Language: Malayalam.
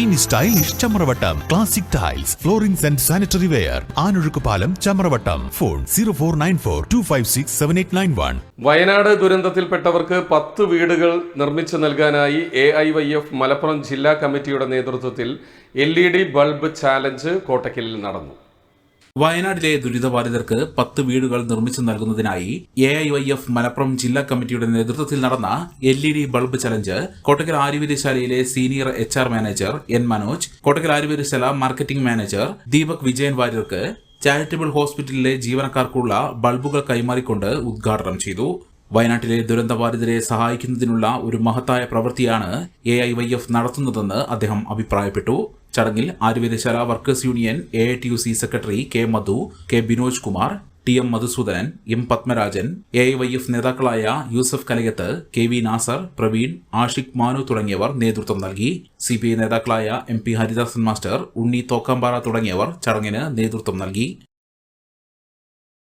ഇനി stylish Chamravattam. Classic tiles floorings and sanitary ware ആനൊഴുക്ക് പാലം Chamravattam. Phone zero four nine four two five six seven eight nine one Wayanad ദുരന്തത്തിൽപ്പെട്ടവർക്ക് പത്ത് വീടുകൾ നിർമ്മിച്ചു നൽകാനായി A I Y F Malappuram ജില്ലാ കമ്മിറ്റിയുടെ നേതൃത്വത്തിൽ L E D bulb challenge കോട്ടക്കലിൽ നടന്നു. വയനാട്ടിലെ ദുരിതബാധിതർക്ക് പത്ത് വീടുകൾ നിർമ്മിച്ചു നൽകുന്നതിനായി A I Y F Malappuram ജില്ലാ കമ്മിറ്റിയുടെ നേതൃത്വത്തിൽ നടന്ന L E D bulb challenge Kottakkal ആര്യവൈദ്യശാലയിലെ senior H R manager N Manoj Kottakkal Aryavaidyasala marketing manager Deepak Vijayan വാര്യർക്ക് charitable ഹോസ്പിറ്റലിലെ ജീവനക്കാർക്കുള്ള ബൾബുകൾ കൈമാറിക്കൊണ്ട് ഉദ്ഘാടനം ചെയ്തു. വയനാട്ടിലെ ദുരന്തബാധിതരെ സഹായിക്കുന്നതിനുള്ള ഒരു മഹത്തായ പ്രവൃത്തിയാണ് എ ഐ വൈ എഫ് നടത്തുന്നതെന്ന് അദ്ദേഹം അഭിപ്രായപ്പെട്ടു. ചടങ്ങിൽ Ayurvedasala workers union A T U C secretary K Madhu K Binoj Kumar T M Madhusoodanan M Padmarajan A Y F നേതാക്കളായ യൂസഫ് കലയത്ത് കെ വി നാസർ പ്രവീൺ ആഷിഖ് മാനു തുടങ്ങിയവർ നേതൃത്വം നൽകി. സി പി ഐ നേതാക്കളായ M P Haridasan master Unni Thokkampara തുടങ്ങിയവർ ചടങ്ങിന് നേതൃത്വം നൽകി.